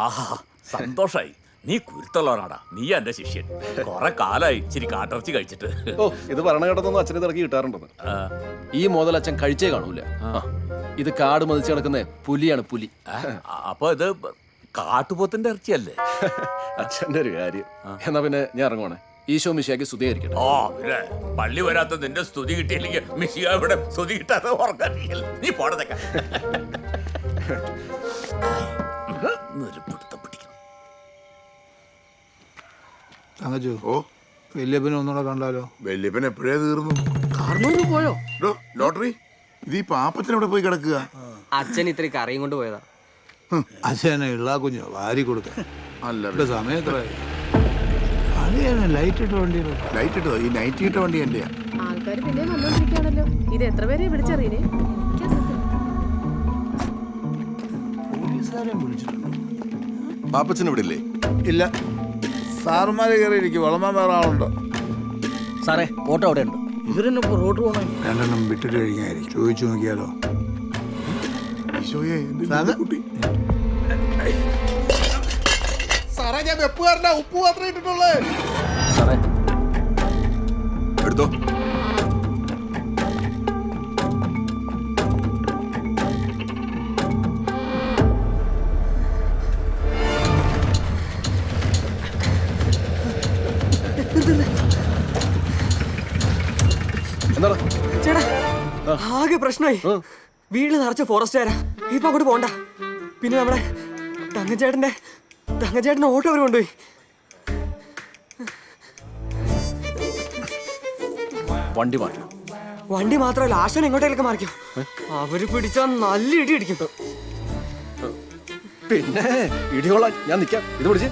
ആഹാ സന്തോഷായി. നീ കുരുത്തുള്ളവനാടാ. നീ എന്റെ ശിഷ്യൻ. കുറെ കാലായി ഇച്ചിരി കാട്ടിറച്ചി കഴിച്ചിട്ട്. ഓ ഇത് പറഞ്ഞ കേട്ടതൊന്നും അച്ഛനെ തിറക്കി കിട്ടാറുണ്ടെന്ന് ഈ മോതൽ അച്ഛൻ കഴിച്ചേ കാണൂല. ആ, ഇത് കാട് മതിച്ച് കിടക്കുന്ന പുലിയാണ് പുലി. അപ്പൊ ഇത് കാട്ടുപോത്തിന്റെ ഇറച്ചിയല്ലേ? അച്ഛന്റെ ഒരു കാര്യം. എന്നാ പിന്നെ ഞാൻ ഇറങ്ങുവാണേ. ഈശോ മിശിയാക്കി സ്തുതിയായിരിക്കട്ടെ ഓ പിന്നെ പള്ളി വരാത്ത നിന്റെ സ്തുതി കിട്ടിയില്ലെങ്കിൽ മിഷിക ഇവിടെ സ്തുതി കിട്ടാതെ നീ പിടിക്കണം തങ്കച്ചു ഓ. വല്യപ്പനെ ഒന്നുകൂടെ കണ്ടാലോ? വല്യപ്പൻ എപ്പോഴേ തീർന്നു? കാർന്നൂര് പോയോ? ലോട്ടറി? ഇത് ഈ പാപ്പത്തിന് ഇവിടെ പോയി കിടക്കുക? അച്ഛൻ ഇത്ര കറിയും കൊണ്ട് പോയതാ. അച്ഛനെ ഇള്ളാ കുഞ്ഞോ വാരി കൊടുക്കാൻ. അല്ല സമയത്ര ലൈറ്റ് ഇട്ട വണ്ടിയിലോ? ലൈറ്റ് ഇട്ടോ ഈ നൈറ്റ് ഇട്ട വണ്ടി എന്റെയാ? ആൾക്കാർ പിന്നെ വന്നോണ്ടിരിക്കുകയാണല്ലോ. ഇത് എത്ര പേരെ വിളിച്ചറിയണേ? പോലീസുകാരെ വിളിച്ചിട്ടുണ്ട്? പാപ്പച്ചൻ ഇവിടെ ഇല്ലേ. ഇല്ല സാറുമാരെ കയറി ഇരിക്കും വളമാൻ വേറെ ആളുണ്ടോ? സാറേ ഓട്ടോ അവിടെ ഉണ്ട് ഇവരെന്നെ റോഡ് പോകണം രണ്ടെണ്ണം വിട്ടിട്ട് കഴിഞ്ഞായിരിക്കും. ചോദിച്ചു നോക്കിയാലോ? സാറേ ഞാൻ വെപ്പുകാരനാ. ഉപ്പ് മാത്രമേ ഇട്ടിട്ടുള്ളേ. സാറേ. എടുത്തോ. പ്രശ്നമായി. വീട് നിറച്ച ഫോറസ്റ്റുകാരാ ഇപ്പൊ അങ്ങോട്ട് പോണ്ട. പിന്നെ നമ്മുടെ തങ്കച്ചേട്ടന്റെ തങ്കച്ചേട്ടന്റെ ഓട്ടോ അവർ കൊണ്ടുപോയി. വണ്ടി മാറ്റി വണ്ടി മാത്രമല്ല ആശാൻ എങ്ങോട്ടേലൊക്കെ മാറിക്കും. അവർ പിടിച്ചാൽ നല്ല ഇടി ഇടിക്കും പിന്നെ ഇടികൊള്ളാൻ ഞാൻ നിക്കാം. ഇത് പിടിച്ച്.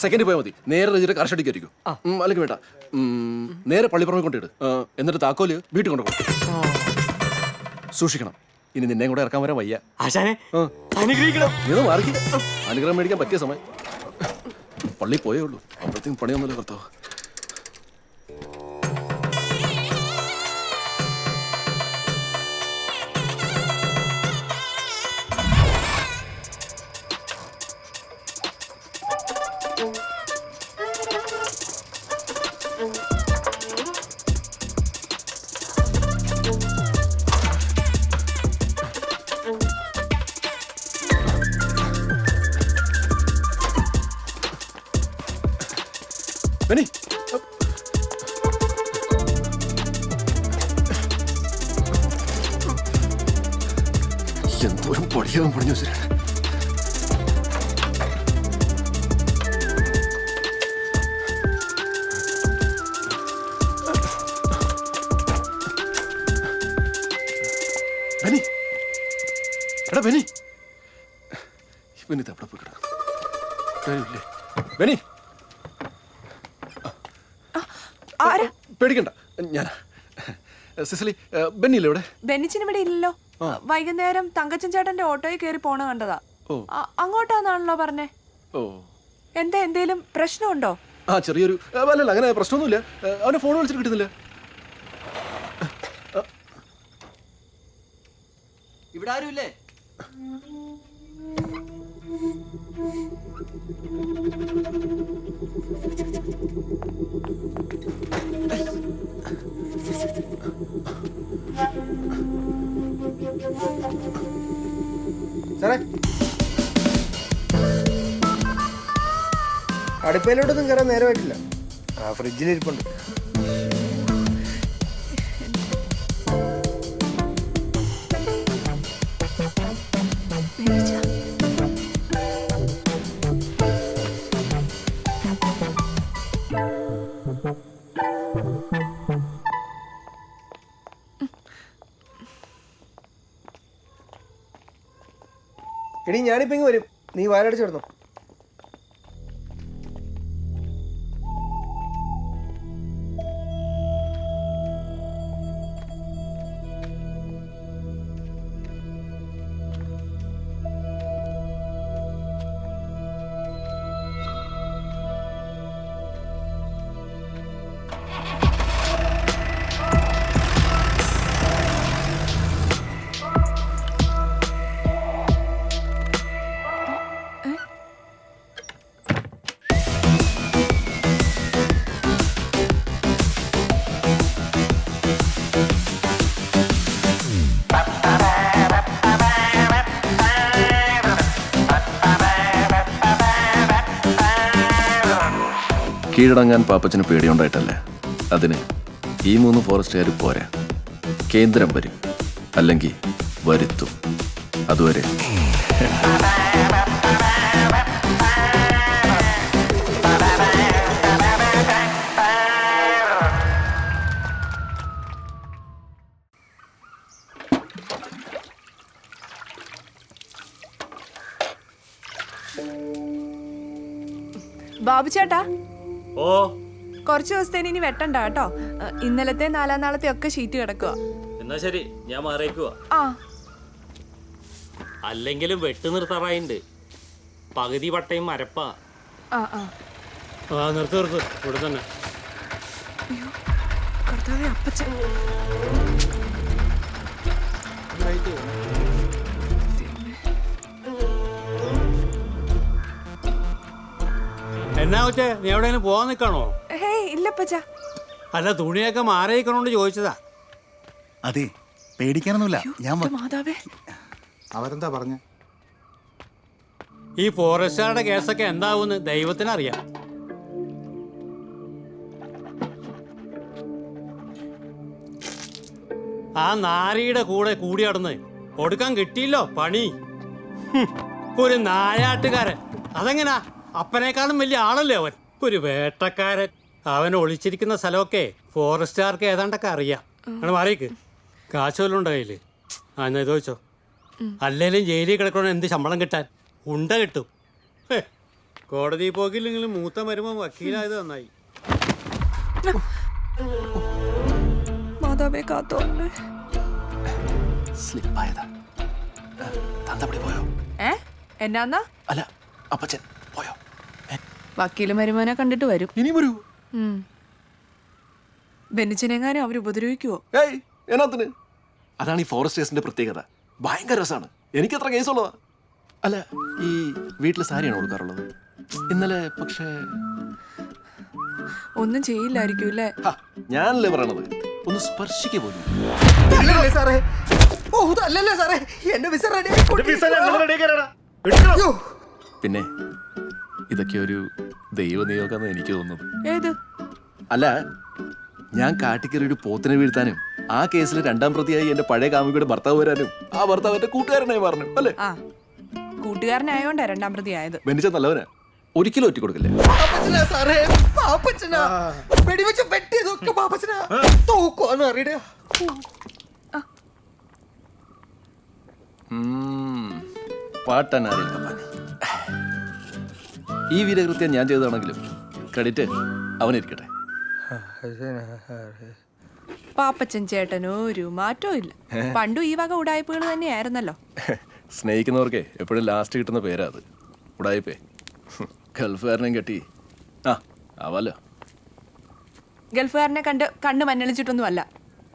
സെക്കൻഡ് പോയാൽ മതി. നേരെ രജിയുടെ കർഷടിക്കായിരിക്കും അല്ലെങ്കിൽ വേണ്ട. ഉം, നേരെ പള്ളിപ്പുറമെ കൊണ്ടിട്ട് എന്നിട്ട് താക്കോൽ വീട്ടിൽ കൊണ്ടുപോകും സൂക്ഷിക്കണം. ഇനി നിന്നെ കൂടെ ഇറക്കാൻ വരാൻ വയ്യ. ആശാനെ ആ. അനുഗ്രഹിക്കണം. ഇത് മാറി അനുഗ്രഹം മേടിക്കാൻ പറ്റിയ സമയം. പള്ളി പോയേ ഉള്ളൂ. അപ്പോഴത്തേക്കും പണിയൊന്നുമില്ല കർത്താവ് por പൊടിഞ്ഞു വെച്ചിട്ട് ബെന്നി എടാ ബെന്നി ഇവന് ഇത് എവിടെ പോയി കിടക്കും കാര്യമില്ലേ ബെന്നി ആരാ പേടിക്കണ്ട ഞാൻ സിസിലി ബെന്നില്ലേ ഇവിടെ ബെന്നിച്ചിന് ഇവിടെ ഇല്ലല്ലോ വൈകുന്നേരം തങ്കച്ചൻ ചേട്ടന്റെ ഓട്ടോയിൽ കയറി പോണ കണ്ടതാ. അങ്ങോട്ടാന്നാണല്ലോ പറഞ്ഞേ? എന്താ എന്തേലും പ്രശ്നമുണ്ടോ? ആ ചെറിയൊരു അല്ലല്ല അങ്ങനെ പ്രശ്നമൊന്നുമില്ല. അവനെ ഫോൺ വിളിച്ചിട്ട് കിട്ടുന്നില്ല. ഇവിടെ ആരുമില്ലേ? സാറേ അടുപ്പയിലോട്ടൊന്നും കയറാൻ നേരമായിട്ടില്ല. ആ ഫ്രിഡ്ജിലിരിപ്പുണ്ട് എടി ഞാനിപ്പോ ഇങ്ങ് വരും. നീ വാരടിച്ചു കിടന്നു. കീഴടങ്ങാൻ പാപ്പച്ചന് പേടിയുണ്ടായിട്ടല്ലേ? അതിന് ഈ മൂന്ന് ഫോറസ്റ്റുകാർ പോരാ. കേന്ദ്രം വരും. അല്ലെങ്കിൽ വരുത്തും. അതുവരെ. ബാബു ചേട്ടാ ഓ. കുറച്ച് ദിവസത്തേന് ഇനി വെട്ടണ്ട കേട്ടോ. ഇന്നലത്തെ നാലാം നാളത്തെ ഒക്കെ ഷീറ്റ് കിടക്കുക എന്നാ ശരി ഞാൻ മാറിയേക്കുവാ. ആ. അല്ലെങ്കിലും വെട്ടു നിർത്താറായിണ്ട്. പകുതി പട്ടയും മരപ്പ ആ ആ. ആ നിർത്ത് നിർത്ത്. ഇവിടെ തന്നെ. കർത്താവേ അപ്പച്ചൻ. എന്നാ നീ എവിടെയെങ്കിലും പോവാൻ നിൽക്കണോ? ഹേയ് അല്ല തുണിയൊക്കെ മാറിയിക്കണോണ്ട് ചോദിച്ചതാ. അതെ പേടിക്കാനൊന്നുമില്ല. ഞാൻ വ- മാതാവേ. അവരെന്താ പറഞ്ഞ? ഈ ഫോറസ്റ്റുകാരുടെ കേസൊക്കെ എന്താവുമെന്ന് ദൈവത്തിനറിയാം. ആ നാരിയുടെ കൂടെ കൂടി നടന്ന് കൊടുക്കാൻ കിട്ടിയില്ലോ പണി. ഹും, ഒരു നായാട്ടുകാരൻ. അതെങ്ങനാ? അപ്പനേക്കാളും വലിയ ആളല്ലേ അവൻ? ഒരു വേട്ടക്കാരൻ. അവൻ ഒളിച്ചിരിക്കുന്ന സ്ഥലമൊക്കെ ഫോറസ്റ്റുകാർക്ക് ഏതാണ്ടൊക്കെ അറിയാം. അങ്ങനെ മാറിയേക്ക്. കാശ് വല്ലതും ആ എന്നാ ഇത് വെച്ചോ അല്ലേലും ജയിലിൽ കിടക്കണോ എന്ത് ശമ്പളം കിട്ടാൻ? ഉണ്ട കിട്ടും. കോടതി പോക്കില്ലെങ്കിലും മൂത്ത മരുമ വക്കീലായത് നന്നായി. മാതാവേ കാത്തോ സ്ലിപ്പായതാ. പോയോ? ഏ? എന്നാന്നാ? അല്ല അപ്പച്ചൻ. വക്കീൽ മരുമോനെ കണ്ടിട്ട് വരും. ഇനി വരൂ. ബെന്നിച്ചനെങ്ങാനും അവർ ഉപദ്രവിക്കുവോ? ഏയ് എന്നാത്തിന്? അതാണ് ഈ ഫോറസ്റ്റേഴ്സിന്റെ പ്രത്യേകത. ഭയങ്കര രസമാണ്. എനിക്ക് എത്ര കേസുള്ളതാ അല്ല ഈ വീട്ടിൽ സാരിയാണ് കൊടുക്കാറുള്ളത്? ഇന്നലെ പക്ഷേ ഒന്നും ചെയ്യില്ലായിരിക്കും അല്ലേ? ഞാനല്ലേ പറയണത്? ഒന്ന് സ്പർശിക്കുക പോലും. അല്ലല്ലേ സാറേ. ഓ സാറേ. എന്റെ വിസ റെഡി പിന്നെ ഇതൊക്കെ ഒരു ദൈവനിയോഗമെന്ന് എനിക്ക് തോന്നുന്നു. ഏത്? അല്ല ഞാൻ കാട്ടിക്കറി ഒരു പോത്തിനെ വീഴ്ത്താനും ആ കേസിൽ രണ്ടാം പ്രതിയായി എന്റെ പഴയ കാമുകിയുടെ ഭർത്താവ് വരാനും ആ ഭർത്താവ് എന്റെ കൂട്ടുകാരനായി പറഞ്ഞു അല്ലേ? ആ കൂട്ടുകാരനായോണ്ടാ രണ്ടാം പ്രതി ആയത്. ബെന്നിച്ച നല്ലവനാ. ഒരിക്കലും ഒറ്റ കൊടുക്കില്ല? പാപ്പച്ചനാ സാറേ പാപ്പച്ചനാ വെടിവെച്ച് വെട്ടിയതൊക്കെ പാപ്പച്ചനാ തോക്കുവാന്ന് അറിയട. പാട്ടാനറിയില്ല ഈ വീരകൃത്യം ഞാൻ ചെയ്തതാണെങ്കിലും ക്രെഡിറ്റ് അവനിരിക്കട്ടെ. പാപ്പച്ചൻ ചേട്ടനോ ഒരു മാറ്റവും ഇല്ല. പണ്ടും ഈ വക ഉടായ്പകൾ തന്നെയായിരുന്നല്ലോ. സ്നേഹിക്കുന്നവർക്കേ എപ്പോഴും ലാസ്റ്റ് കിട്ടുന്ന പേരാ അത്. ഉടായ്പേ. ഗൾഫുകാരനെയും കെട്ടി. ആ ആവാലോ. ഗൾഫുകാരനെ കണ്ട് കണ്ണ് മഞ്ഞളിച്ചിട്ടൊന്നും അല്ല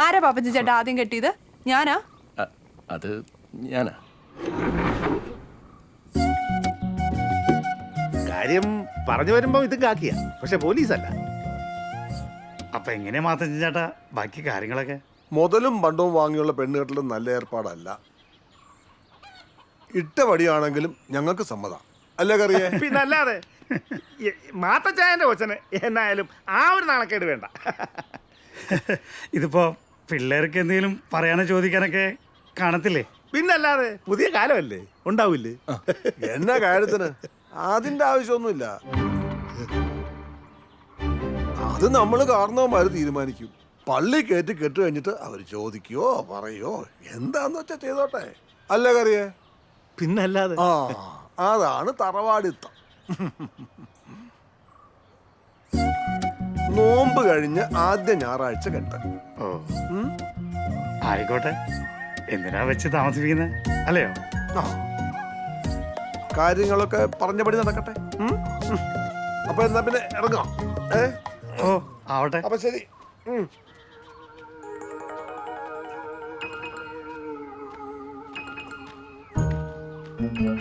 ആരാ പാപ്പച്ചൻ ചേട്ടാ ആദ്യം കെട്ടിയത്? ഞാനാ? അത് ഞാനാ. കാര്യം പറഞ്ഞു വരുമ്പോ ഇതും കാക്കിയ. പക്ഷെ പോലീസല്ല. അപ്പൊ എങ്ങനെ മാത്രം ചേട്ടാ? ബാക്കി കാര്യങ്ങളൊക്കെ? മുതലും പണ്ടവും വാങ്ങിയുള്ള പെണ്ണുകെട്ടലും നല്ല ഏർപ്പാടല്ല. ഇട്ട വടിയാണെങ്കിലും ഞങ്ങൾക്ക് സമ്മതം. അല്ലേ കറിയേ? പിന്നല്ലാതെ മാത്തച്ചായന്റെ കൊച്ചന് എന്നായാലും ആ ഒരു നാണക്കേട് വേണ്ട. ഇതിപ്പോ പിള്ളേർക്ക് എന്തെങ്കിലും പറയാനോ ചോദിക്കാനൊക്കെ കാണത്തില്ലേ? പിന്നല്ലാതെ പുതിയ കാലമല്ലേ? ഉണ്ടാവില്ലേ? എന്നാ കാര്യത്തിന്? അതിന്റെ ആവശ്യമൊന്നുമില്ല. അത് നമ്മൾ കാരണവന്മാര് തീരുമാനിക്കും. പള്ളി കയറ്റി കെട്ട് കഴിഞ്ഞിട്ട് അവർ ചോദിക്കോ പറയോ എന്താന്ന് വെച്ചാ ചെയ്തോട്ടെ. അല്ല കറിയേ? പിന്നല്ലാതെ. ആ അതാണ് തറവാടിത്തം. നോമ്പ് കഴിഞ്ഞ് ആദ്യ ഞായറാഴ്ച കെട്ട്. ഓ. ആയിക്കോട്ടെ. എന്തിനാ വെച്ച് താമസിപ്പിക്കുന്നത് അല്ലയോ? ആ. കാര്യങ്ങളൊക്കെ പറഞ്ഞപടി നടക്കട്ടെ. അപ്പൊ എന്നാ പിന്നെ ഇറങ്ങാം. ഏ? ഓ ആവട്ടെ. അപ്പൊ ശരി.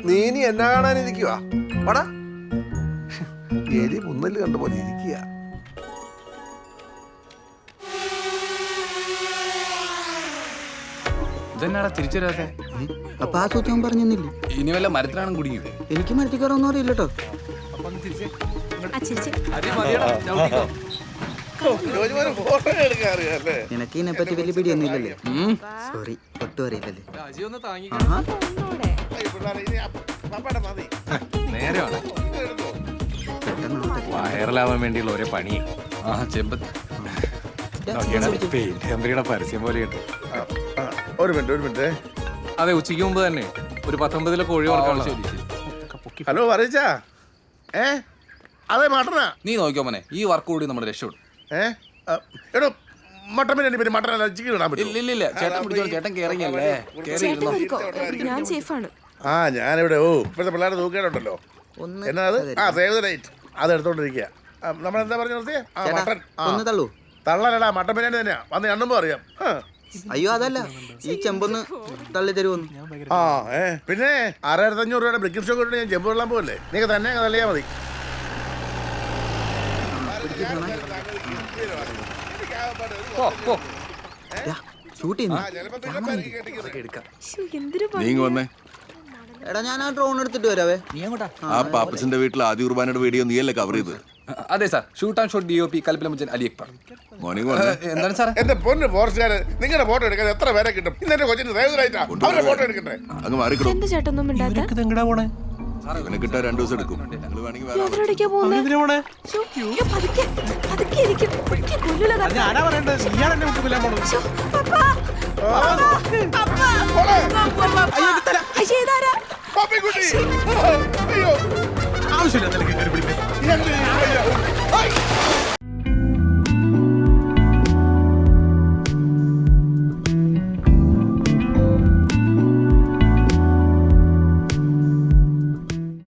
നീ ഇനി എന്നാ കാണാനിരിക്കുക പടാ എലി മുന്നൽ കണ്ട പോലെ ഇരിക്കുക ഇതെന്നാടാ തിരിച്ചു വരാതെ അപ്പൊ ആ സൂത്രം പറഞ്ഞില്ലേ ഇനി വല്ല മരത്തിലാണ് കുടുങ്ങിയത്. എനിക്ക് മരത്തിക്കാരൊന്നും അറിയില്ലട്ടോ അറിയില്ല നിനക്ക് ഇതിനെ പറ്റി വലിയ പിടിയൊന്നും ഇല്ലല്ലേ സോറി ഒട്ടും അറിയില്ലല്ലേ? നേരെയാണ്. വൈറലാവാൻ വേണ്ടിയുള്ള ഒരേ പണി. ആ ചെമ്പത്ത്. പെയിന്റ് പരസ്യം പോലെയുണ്ട് ഒരു മിനിറ്റ് ഒരു മിനിറ്റ്. അതെ ഉച്ചയ്ക്ക് മുമ്പ് തന്നെ. ഒരു പത്തൊമ്പതിലെ കോഴി വറക്കാനുള്ള ഹലോ അറിയിച്ചാ ഏ? അതെ മട്ടനാ. നീ നോക്കിയോ മോനെ ഈ വർക്ക് കൂടി നമ്മുടെ രക്ഷപ്പെടും. ഏ? എടോ മട്ടൻ ബിരിയാണി പിന്നെ മട്ടൻ അല്ല ചിക്കൻ ഇടാൻ പറ്റുമോ? ഇല്ല ഇല്ല ചേട്ടൻ പിടിച്ചോ ചേട്ടൻ കേറിയല്ലേ കേറി ഞാൻ സേഫാണ്. ആ ഞാനിവിടെ ഓ ഇപ്പോഴത്തെ പിള്ളേരെ തൂക്കേണ്ടല്ലോ ഒന്ന് എന്നാ അത്? ആ സേവ് ദ ഡേറ്റ്. അത് എടുത്തോണ്ടിരിക്കുക നമ്മൾ എന്താ പറഞ്ഞു നിർത്തിയേ? ആ മട്ടൻ. ഒന്ന് തള്ളൂ. തള്ളലടാ മട്ടൻ ബിരിയാണി തന്നെയാ. വന്ന് എണ്ണുമ്പോ അറിയാം. അയ്യോ അതല്ല. ഈ ചെമ്പൊന്ന് തള്ളി തരുമെന്ന് ആ ഏ പിന്നെ ആറായിരത്തി അഞ്ഞൂറ് രൂപയുടെ ബ്രിക്കിംഗ് ഷോ കൊണ്ട് ഞാൻ ചെമ്പ് വെള്ളം പോകല്ലേ നിങ്ങൾ തന്നെ തള്ളിയാ മതി. ഷൂട്ട് ചെയ്യുന്നു. വന്നേ. എടാ ഞാൻ ആ ഡ്രോൺ എടുത്തിട്ട് വരാവേ. നീ അങ്ങോട്ടാ ആ പാപ്പച്ചന്റെ വീട്ടിൽ ആദ്യ കുർബാനയുടെ വീഡിയോ നീയല്ലേ കവർ ചെയ്ത് അതെ sir. Shoot and shot D O P കൽപ്പലമുച്ചൻ Ali Akbar. Morning വന്നേ എന്താണ് സാറേ? എന്റെ പൊന്ന് ഫോറസ്റ്റുകാര് നിങ്ങളുടെ ഫോട്ടോ എടുക്കാൻ എത്ര പേരെ കിട്ടും? ഇന്നെ കൊച്ചിന് സേവ് ആയിട്ടാ അവരുടെ ഫോട്ടോ എടുക്കട്ടെ അങ്ങ് മാറിക്കിടും. എന്താ ചേട്ടൊന്നും മിണ്ടാത്ത? ഇവനെ കിട്ടാൻ രണ്ടു ദിവസം എടുക്കും. ഞങ്ങൾ വേണമെങ്കിൽ വേറെ ആളെ എവിടേക്കാ പോകുന്നത് ശ്ശോ, അയ്യോ, പതുക്കെ പതുക്കെ ഇരിക്കും. എനിക്ക് കൊല്ലൂല താത്ത. ശ്ശോ, പപ്പാ, പപ്പാ, പപ്പാ. അയ്യോ ഇതാരാ? പപ്പിക്കുട്ടി അയ്യോ. ആവശ്യമില്ല